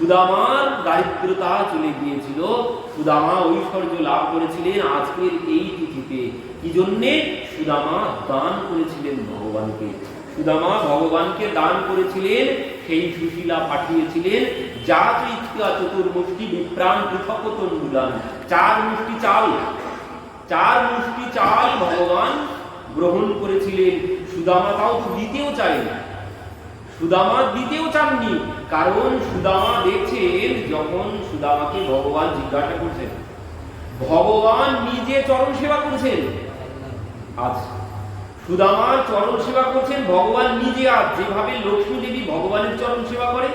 সুদামার দারিদ্রতা চলে গিয়েছিল। সুদামা ঐশ্বর্য লাভ করেছিলেন আজকের এই তিথিতে। কি জন্যে? সুদামা দান করেছিলেন ভগবানকে। সুদামা ভগবানকে দান করেছিলেন, সেই সুশীলা পাঠিয়েছিলেন যা ইচ্ছা চতুর্মুষ্টি বিপ্রাণ পৃথক তন্ডুলান চার মুষ্টি চাল, চার মুষ্টি চাল ভগবান গ্রহণ করেছিলেন। সুদামা তাও দিতেও চাইনি সুদামা দিতেও চাননি। কারণ সুদামা দেখছেন যখন সুদামাকে ভগবান জিজ্ঞাসা করছেন, ভগবান নিজে চরণ সেবা করছেন? আজ সুদামার চরণ সেবা করছেন, ভগবান নিজে আজ যেভাবে লক্ষ্মী দেবী ভগবানের চরণ সেবা করে,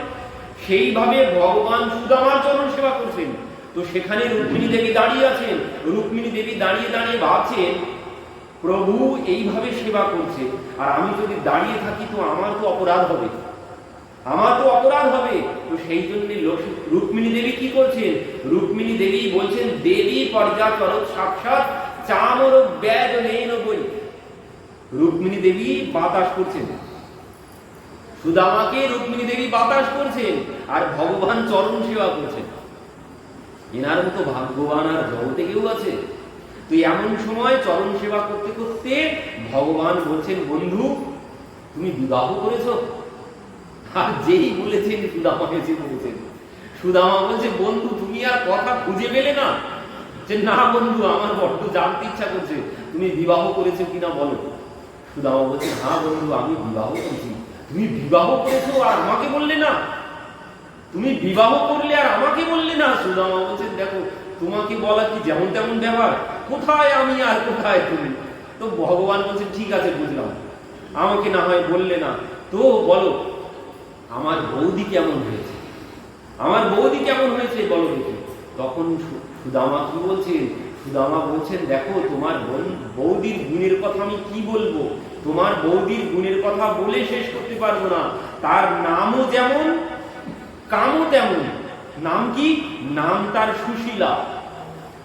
সেইভাবে ভগবান সুদামার চরণ সেবা করছেন। তো সেখানে রুক্মিণী দেবী দাঁড়িয়ে আছেন, রুক্মিণী দেবী দাঁড়িয়ে দাঁড়িয়ে ভাবছেন, প্রভু এইভাবে সেবা করছে, আর আমি যদি দাঁড়িয়ে থাকি তো আমার তো অপরাধ হবে। আমার তো অপরাধ হবে। তো সেই জন্য রুক্মিণী দেবী কি করছেন? রুক্মিণী দেবী বলছেন, দেবী পর্যা চরত সাক্ষাৎ চামর ব্যাগ নেই বই। রুক্মিণী দেবী বাতাস করছেন। সুদামাকে রুক্মিণী দেবী বাতাস করছেন, আর ভগবান চরণ সেবা করছেন। এনার মতো ভাগ্যবান আর জগতে কেউ আছে? তো এমন সময় চরণ সেবা করতে করতে ভগবান বলছেন, বন্ধু, তুমি বিবাহ করেছ? আর যেই বলেছেন সুদামা এসে বলেছেন। সুদামা বলছে, বন্ধু, তুমি আর কথা খুঁজে পেলে না? যে, না বন্ধু, আমার বড্ড জানতে ইচ্ছা করছে। তুমি বিবাহ করেছ কিনা বলো? সুদামা বলছে হ্যাঁ বন্ধু, আমি বিবাহ করেছি। তুমি বিবাহ করেছ আর আমাকে বললে না? তুমি বিবাহ করলে আর আমাকে বললে না? সুদামা বলছে, দেখো, তোমাকে বলা কি যেমন তেমন ব্যাপার? কোথায় আমি আর কোথায় তুমি? তো ভগবান বলছেন ঠিক আছে, বুঝলাম। আমাকে না হয় বললে না। তো বলো আমার বৌদি কেমন হয়েছে? আমার বৌদি কেমন হয়েছে বলো দেখি। তখন সুদামা কি বলছেন? সুদামা বলছেন, দেখো, তোমার বৌদির গুণের কথা আমি কি বলব? তোমার বৌদির গুণের কথা বলে শেষ করতে পারব না। তার নামও যেমন, কামও তেমন। নাম কি? নাম তার সুশীলা।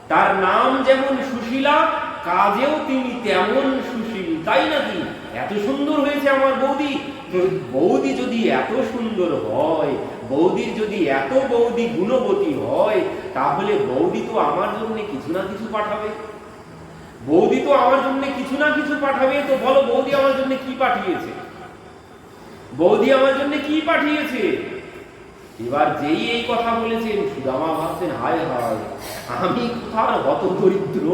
তার নাম যেমন সুশীলা, কাজেও তিনি তেমন সুশীল। তাই নাকি? এত সুন্দর হয়েছে আমার বৌদি। বৌদি যদি এত সুন্দর হয়, বৌদির যদি এত বৌদি গুণবতী হয়, তাহলে বৌদি তো আমার জন্য কিছু না কিছু পাঠাবে। বৌদি তো আমার জন্য কিছু না কিছু পাঠাবে, তো বলো বৌদি আমার জন্য কি পাঠিয়েছে? বৌদি আমার জন্য কি পাঠিয়েছে? এবার যেই এই কথা বলেছেন, সুদামা ভাবছেন, হায় হায়, আমি কোথার হত দরিদ্র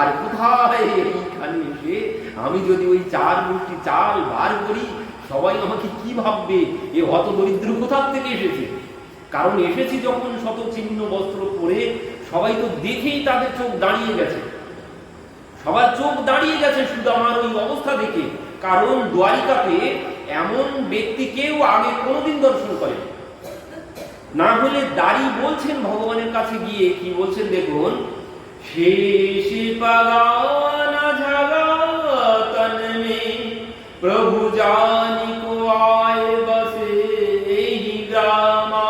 আর কোথায় এইখানে এসে আমি যদি ওই চার মুষ্টি চাল বার করি সবাই আমাকে কি ভাববে? এ হত দরিদ্র কোথার থেকে এসেছে? কারণ এসেছি যখন শত চিহ্ন, বস্ত্র পরে, সবাই তো দেখেই তাদের চোখ দাঁড়িয়ে গেছে। সবার চোখ দাঁড়িয়ে গেছে সুদামার ওই অবস্থা দেখে। কারণ দ্বারিকাতে এমন ব্যক্তি কেউ আগে কোনোদিন দর্শন করে না হলে দাড়ি বলছেন ভগবানের কাছে গিয়ে, কি বলছেন দেখুন? শেষ মে प्रभु जानी को आए बसे ही ग्रामा।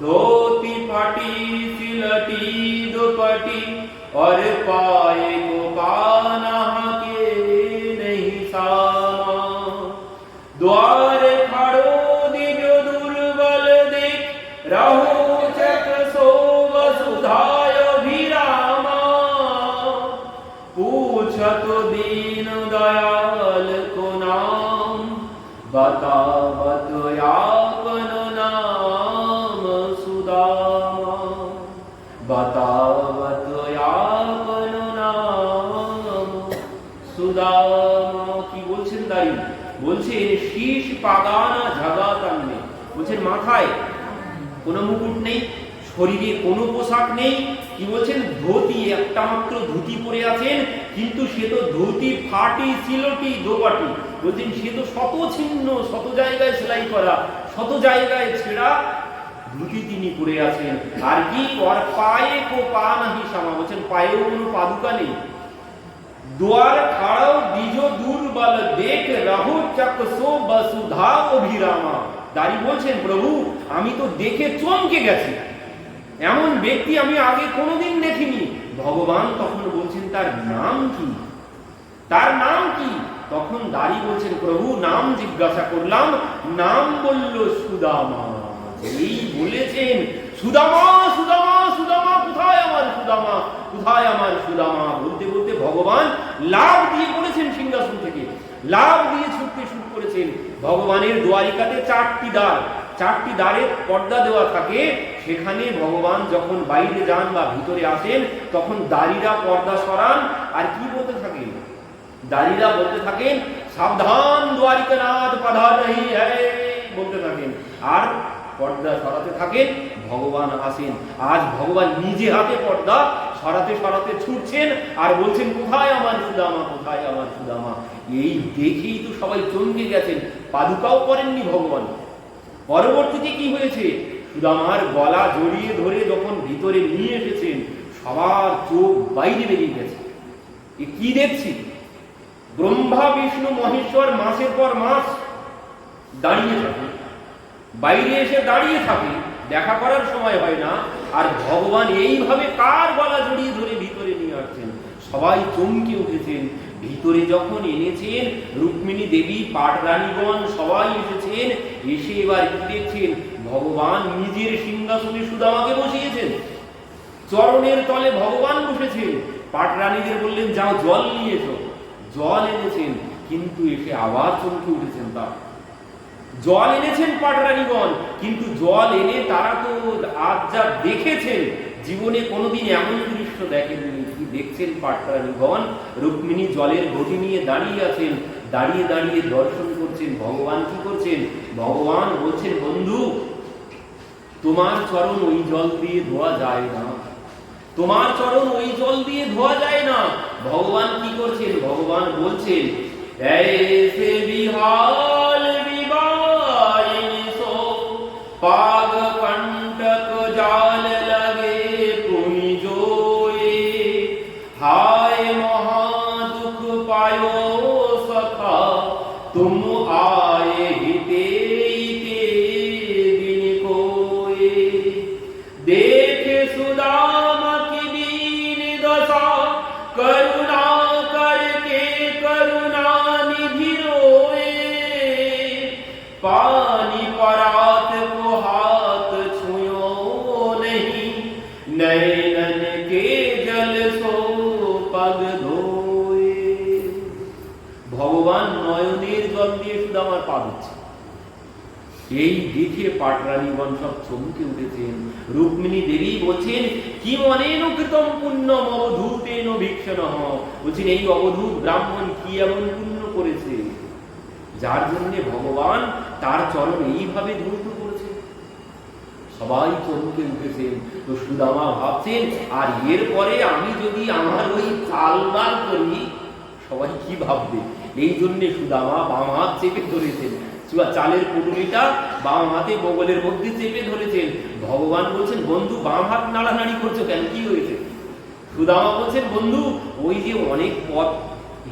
धोती फटी, सिलटी, दुपटी, और पाए को पाना के नहीं सा। बतावत यापन नाम सुदामा बतावत यापन নাম সুদামা কি বলছেন দাঁড়ি বলছেন শীষ পাগানা ঝাগা তান্নে বলছেন মাথায় কোনো মুকুট নেই শরীরে কোনো পোশাক নেই। কি বলছেন? ধুতি, একটা মাত্র ধুতি পরে আছেন, কিন্তু সে তো ধুতি ফাটি, সিলটি দোপাটি বলছেন, সে তো শত ছিন্ন, শত জায়গায় সেলাই করা, শত জায়গায় ছেঁড়া ধুতি তিনি পরে আছেন। আর কি ওর পায়ে কো পা নাহি সামা। বলছেন, পায়েও কোনো পাদুকা নেই। দোয়ার খাড়াও দিজ দূর বল দেখ রাহু চকসো বসুধা অভিরামা। দাঁড়িয়ে বলছেন, প্রভু, আমি তো দেখে চমকে গেছি। এমন ব্যক্তি আমি আগে কোনোদিন দেখিনি। ভগবান তখন বলছেন, তার নাম কি? তার নাম কি? তখন দাঁড়ি বলছেন, প্রভু, নাম জিজ্ঞাসা করলাম, নাম বলল সুদামা। এই বলেছেন, সুদামা সুদামা সুদামা, কোথায় আমার সুদামা? কোথায় আমার সুদামা? বলতে বলতে ভগবান লাভ দিয়ে বলেছেন সিংহাসন থেকে। লাভ দিয়ে ছুটতে শুরু করেছেন। ভগবানের দ্বারিকাতে চারটি দ্বার। চারটি দ্বারে পর্দা দেওয়া থাকে, সেখানে ভগবান যখন বাইরে যান বা ভিতরে আসেন, তখন দাড়িরা পর্দা সরান। আর কি বলতে থাকেন? দাড়িরা বলতে থাকেন, সাবধান দ্বারিকানাথ পাধার রহি হ্যায় বলতে থাকেন। আর পর্দা সরাতে থাকেন, ভগবান আসেন। আজ ভগবান নিজে হাতে পর্দা সরাতে সরাতে ছুটছেন আর বলছেন, কোথায় আমার সুদামা, কোথায় আমার সুদামা? এই দেখেই তো সবাই চমকে গেছেন। পাদুকাও করেননি ভগবান। পরবর্তীতে কি হয়েছে? সুদামার গলা জড়িয়ে ধরে যখন ভিতরে নিয়ে এসেছেন, সবার চোখ বাইরে বেরিয়ে গেছে। কি দেখছি? ব্রহ্মা, বিষ্ণু, মহেশ্বর মাসের পর মাস দাঁড়িয়ে থাকে। বাইরে এসে দাঁড়িয়ে থাকে, দেখা করার সময় হয় না। আর ভগবান এইভাবে কার গলা জড়িয়ে ধরে ভিতরে নিয়ে আসছেন? সবাই চমকে উঠেছেন। ভিতরে যখন এনেছেন, রুক্মিণী দেবী, পাটরানীগণ সবাই এসেছেন, এসে এবার কি দেখছেন? ভগবান নিজের সিংহাসনে সুদামাকে বসিয়েছেন। চরণের তলে ভগবান বসেছেন। পাটরানীদের বললেন, যাও, জল নিয়ে এসো। জল এনেছেন, কিন্তু এসে আবার চমকে উঠেছেন তা জল এনেছেন পাটরানীগণ, কিন্তু জল এনে তারা তো আজ যা দেখেছেন জীবনে কোনোদিন এমন দৃশ্য দেখেননি কি দেখছেন পাটরানীগণ রুক্মিণী জলের ঘটি নিয়ে দাঁড়িয়ে আছেন, দাঁড়িয়ে দাঁড়িয়ে দর্শন করছেন। ভগবান কি করছেন? ভগবান বলছেন, বন্ধু, তোমার চরণ ওই জল দিয়ে ধোয়া যায় না। তোমার চরণ ওই জল দিয়ে ধোয়া যায় না। ভগবান কি করছেন? ভগবান বলছেন বিহাল বিবাহ আমার পা দিচ্ছে এই দেখে পাটরানীগণ সব চমকে উঠেছেন। রুক্মিণী দেবী বলছেন, কি মনেন কৃতম পুণ্যম অবধূতেন ভিক্ষণ বলছেন, এই অবধূত ব্রাহ্মণ কি এমন পুণ্য করেছে? যার জন্য ভগবান তার চরণ এইভাবে ধৌত করেছে সবাই চমকে উঠেছেন। তো সুদামা ভাবছেন, আর এরপরে আমি যদি আমার ওই চালবাল করি সবাই কি ভাববে? এই জন্যে সুদামা বাম হাত চেপে ধরেছেন। চুয়া চালের পুটুলিটা বাম হাতে বগলের মধ্যে চেপে ধরেছেন। ভগবান বলছেন, বন্ধু বাম হাত নাড়ানাড়ি করছ কেন? কি হয়েছে? সুদামা বলছেন, বন্ধু, ওই যে অনেক পথ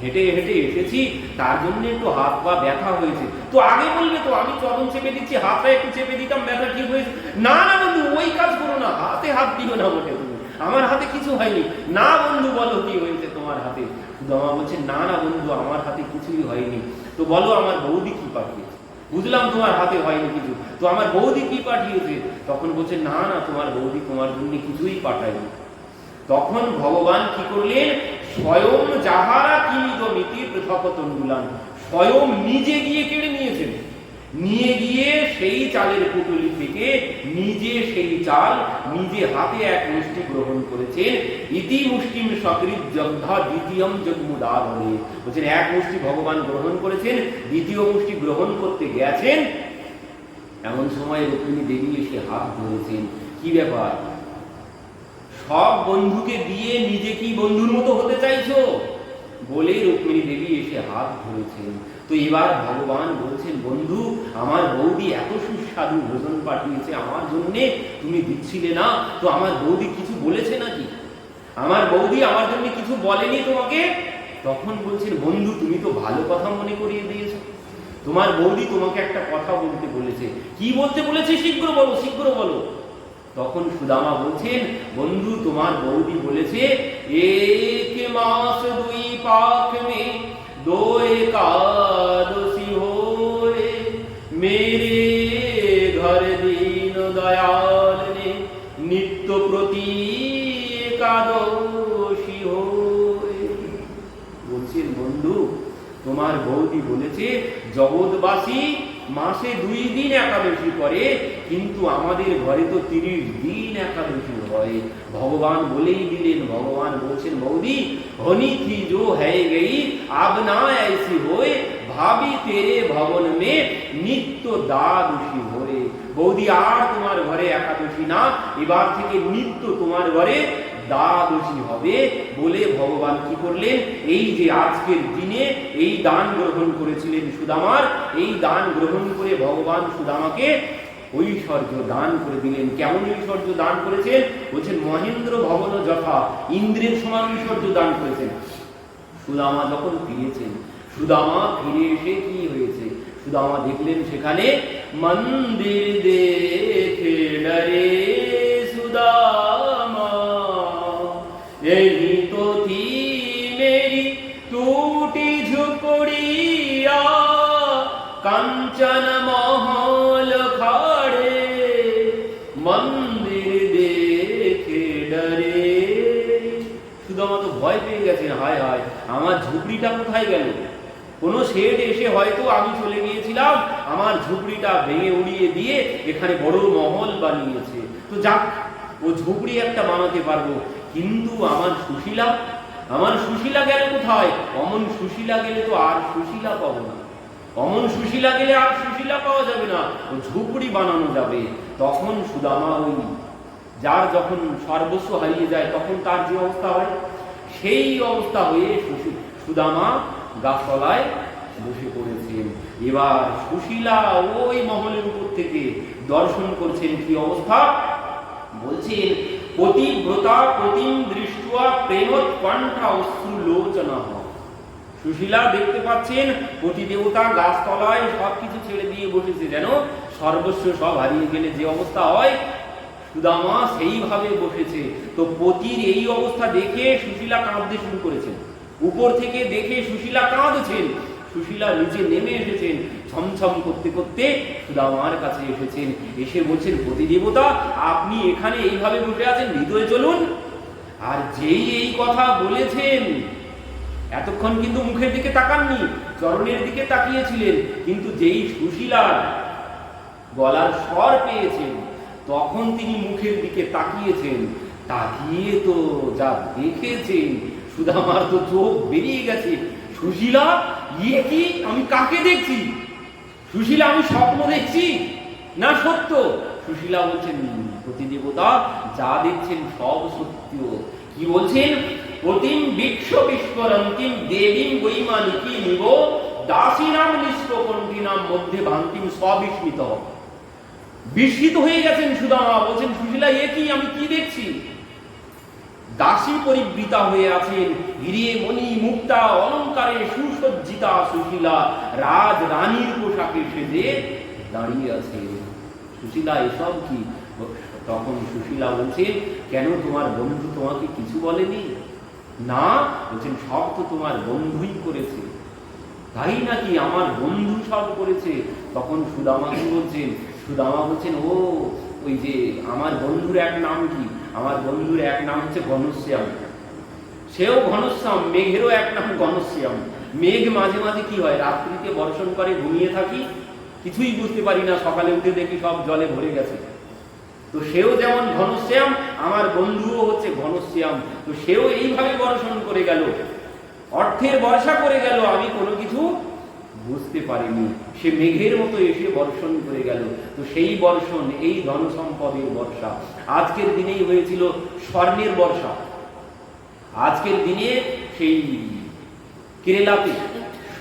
হেঁটে হেঁটে এসেছি, তার জন্য একটু হাত পা ব্যথা হয়েছে। তো আগে বলবে তো, আমি চরণ চেপে দিচ্ছি হাতটা একটু চেপে দিতাম, ব্যথা ঠিক হয়েছে। না না, বন্ধু, ওই কাজ করো না, হাতে হাত দিও না মোটে আমার হাতে কিছু হয়নি। না বন্ধু বলো কি হয়েছে তোমার হাতে? সুদামা বলছে, না না বন্ধু, আমার হাতে কিছুই হয়নি। তো বলো আমার বৌদি কি পাঠিয়েছে? বুঝলাম তোমার হাতে হয়নি কিছু। তো আমার বৌদি কি পাঠিয়েছে? তখন বলছে, না না, তোমার বৌদি তোমার জন্য কিছুই পাঠায়নি। তখন ভগবান কি করলেন? স্বয়ং যাহারা কিমিত মিতি পৃথক তন্ডুলান স্বয়ং নিজে গিয়ে কেড়ে নিয়েছেন। নিয়ে গিয়ে সেই চালের পুটুলি থেকে নিজে সেই চাল নিজে হাতে এক মুষ্টি গ্রহণ করেছেন ইতি মুষ্টিম সকৃত যজ্ঞা দ্বিতীয়ম যজ্ঞুদা বলে বলছেন, এক মুষ্টি ভগবান গ্রহণ করেছেন, দ্বিতীয় মুষ্টি গ্রহণ করতে গেছেন। এমন সময় রুক্মিণী দেবী এসে হাত ধরেছেন। কি ব্যাপার? সব বন্ধুকে দিয়ে নিজে কি বন্ধুর মতো হতে চাইছো? বলে রুক্মিণী দেবী এসে হাত ধরেছেন। তো এবার ভগবান বলছেন, বন্ধু, আমার বৌদি এত সুস্বাদু ভোজন পাঠিয়েছে আমার জন্যে, তুমি দিচ্ছিলে না। তো আমার বৌদি কিছু বলেছে নাকি? আমার বৌদি আমার জন্য কিছু বলেনি তোমাকে? তখন বলছেন, বন্ধু, তুমি তো ভালো কথা মনে করিয়ে দিয়েছ। তোমার বৌদি তোমাকে একটা কথা বলতে বলেছে। কি বলতে বলেছে? শীঘ্র বলো শীঘ্র বলো। তখন সুদামা বলছেন, বন্ধু, তোমার বৌদি বলেছে, এক মাস দুই পাখ মে দো একাদশী ফিরে ঘরে দিন দয়াল রে, নিত্য প্রতি একাদশী বলছেন বন্ধু তোমার বৌদি বলেছে, জগৎবাসী মাসে দুই দিন একাদশী করে, কিন্তু আমাদের ঘরে তো তিরিশ দিন একাদশী হয়। ভগবান বলেই দিলেন, ভগবান বলছেন, বৌদি হনি থি জো হ্যায় গেই আব না ऐसी होए ভাবি তেরে ভবন মে নিত্য দ্বাদশী হয়ে বৌদি, আর তোমার ঘরে একাদশী না, এবার থেকে নিত্য তোমার ঘরে দ্বাদশী হবে বলে ভগবান কি করলেন? এই যে আজকের দিনে এই দান গ্রহণ করেছিলেন সুদামার, এই দান গ্রহণ করে ভগবান সুদামাকে ঐশ্বর্য দান করে দিলেন। কেমন ঐশ্বর্য দান করেছেন? বলছেন, মহেন্দ্র ভবন যথা, ইন্দ্রের সমান ঐশ্বর্য দান করেছেন। সুদামা যখন ফিরেছেন সুদামা ফিরে এসে কি হয়েছে? সুদামা দেখলেন সেখানে মন্দির দেখে ডরে সুদামা, এই তো থি মেরি টুটি ঝুপড়িয়া কাঞ্চন মহল খাড়ে। মন্দির দেখে ডরে। সুদামা তো ভয় পেয়ে গেছেন, হায় হায়, আমার ঝুপড়িটা কোথায় গেল? কোনো শেড এসে হয়তো আমি চলে গিয়েছিলাম, আমার ঝুপড়িটা ভেঙে উড়িয়ে দিয়ে এখানে বড় মহল বানিয়েছে। তো যাক, ও ঝুপড়ি একটা বানাতে পারব। কিন্তু আমার সুশীলা আমার সুশীলা গেল কোথায়? অমন সুশীলা গেলে তো আর সুশীলা পাবো না। অমন সুশীলা গেলে আর সুশীলা পাওয়া যাবে না। ও ঝুপড়ি বানানো যাবে। তখন সুদামা ওই, যার যখন সর্বস্ব হারিয়ে যায়, তখন তার যে অবস্থা হয়? সেই অবস্থা হয়ে সুদামা গাছতলায় বসে পড়েছেন। এবার সুশীলা ওই মহলের উপর থেকে দর্শন করছেন কি অবস্থা? বলছেন, পতিব্রতা প্রতিম দৃষ্টা প্রেমোৎকণ্ঠা অশ্রু লোচনা সুশীলা দেখতে পাচ্ছেন পতি দেবতা গাছতলায় সবকিছু ছেড়ে দিয়ে বসেছে যেন সর্বস্ব সব হারিয়ে গেলে যে অবস্থা হয়, সুদামা সেইভাবে বসেছে। তো পতির এই অবস্থা দেখে সুশীলা কাঁদতে শুরু করেছেন। উপর থেকে দেখে সুশীলা কাঁদছেন। সুশীলা নিচে নেমে এসেছেন। ছমছম করতে করতে সুদামার কাছে এসেছেন। এসে বলছেন প্রতিদেবতা আপনি এখানে এইভাবে বসে আছেন? হৃদয়ে চলুন আর যেই এই কথা বলেছেন, এতক্ষণ কিন্তু মুখের দিকে তাকাননি, চরণের দিকে তাকিয়েছিলেন। কিন্তু যেই সুশীলার গলার স্বর পেয়েছেন, তখন তিনি মুখের দিকে তাকিয়েছেন। তাকিয়ে তো যা দেখেছেন সুদামার তো চোখ বেরিয়ে গেছে। সুশীলা ইয়ে কি? আমি কাকে দেখছি? সুশীলা, আমি স্বপ্ন দেখছি? না সত্য? সুশীলা বলছেন, প্রতিদেবতা যা দেখছেন সব সত্য। কি বলছেন? প্রতিম বিশ্ব বিস্ফোরন্তিম, দেবীম বৈমানিকী নিব দাসীনাম নিষ্প্রকণ্ঠিনাম মধ্যে ভান্তিম স্ববিস্মিত। বিস্মিত হয়ে গেছেন সুদামা। বলছেন, সুশীলা, এ কি? আমি কি দেখছি? দাসী পরিবৃতা হয়ে আছেন। হিরে মণি মুক্তা অলঙ্কারে সুসজ্জিতা সুশীলা। রাজ রানীর পোশাকে সেজে দাঁড়িয়ে আছেন সুশীলা, এসব কি? তখন সুশীলা বলছেন, কেন তোমার বন্ধু তোমাকে কিছু বলেনি? না, বলছেন, সব তো তোমার বন্ধুই করেছে। তাই নাকি আমার বন্ধু সব করেছে? তখন সুদামা কি বলছেন, সুদামা বলছেন, ও, ওই যে আমার বন্ধুর এক নাম কি? আমার বন্ধুর এক নাম হচ্ছে ঘনশ্যাম। সেও ঘনশ্যাম, মেঘেরও এক নাম ঘনশ্যাম। মেঘ মাঝে মাঝে কি হয়, রাত্রিতে বর্ষণ করে, ঘুমিয়ে থাকি, কিছুই বুঝতে পারি না, সকালে উঠে দেখি সব জলে ভরে গেছে। তো সেও যেমন ঘনশ্যাম, আমার বন্ধুও হচ্ছে ঘনশ্যাম। তো সেও এইভাবে বর্ষণ করে গেল। অর্থের বর্ষা করে গেল, আমি কোনো কিছু বুঝতে পারিনি। সে মেঘের মতো এসে বর্ষণ করে গেল। তো সেই বর্ষণ, এই ধনসম্পদের বর্ষা। আজকের দিনেই হয়েছিল স্বর্ণের বর্ষা। আজকের দিনে সেই কেরালাতে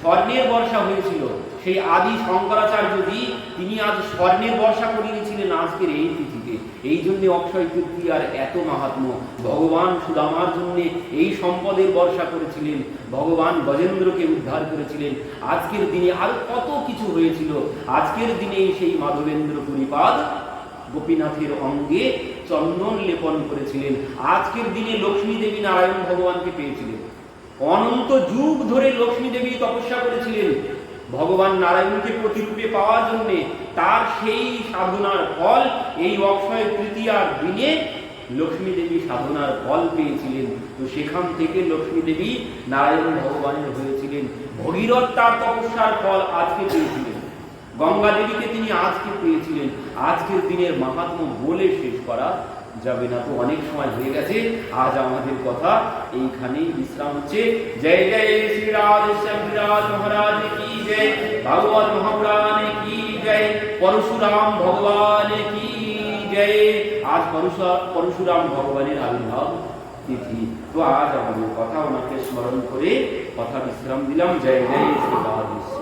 স্বর্ণের বর্ষা হয়েছিল। সেই আদি শঙ্করাচার্যজি তিনি আজ স্বর্ণের বর্ষা করিয়েছিলেন আজকের এই তিথিতে। এই জন্য অক্ষয় তৃতীয়ার এত মাহাত্ম। ভগবান সুদামার জন্য এই সম্পদের বর্ষা করেছিলেন। ভগবান গজেন্দ্রকে উদ্ধার করেছিলেন। আজকের দিনে আরও কত কিছু হয়েছিল। আজকের দিনেই সেই মাধবেন্দ্র পরিপাদ গোপীনাথের অঙ্গে চন্দন লেপন করেছিলেন। আজকের দিনে লক্ষ্মী দেবী নারায়ণ ভগবানকে পেয়েছিলেন। অনন্ত যুগ ধরে লক্ষ্মী দেবী তপস্যা করেছিলেন। ভগবান নারায়ণকে প্রতিরূপে পাওয়ার জন্য তার সেই সাধনার ফল এই অক্ষয় তৃতীয়ার দিনে লক্ষ্মী দেবী সাধনার ফল পেয়েছিলেন। তো সেখান থেকে লক্ষ্মী দেবী নারায়ণ ভগবানের হয়েছিলেন। ভগীরথ তার তপস্যার ফল আজকে পেয়েছিলেন। গঙ্গা দেবীকে তিনি আজকে পেয়েছিলেন। আজকের দিনের মাহাত্ম বলে শেষ করা যাবে না তো অনেক সময় হয়ে গেছে, আজ আমাদের কথা এইখানেই বিশ্রাম হচ্ছে। জয় জয় শ্রী রাধেশ্যাম বিরাজ মহারাজ কি জয়? ভগবত মহাপুরাণ কি জয়? পরশুরাম ভগবান কি জয়? আজ পরশুরাম ভগবানের আবির্ভাব তিথি। তো আজ আমাদের কথা, ওনাকে স্মরণ করে কথা বিশ্রাম দিলাম। জয় জয় শ্রী রাধেশ্যাম।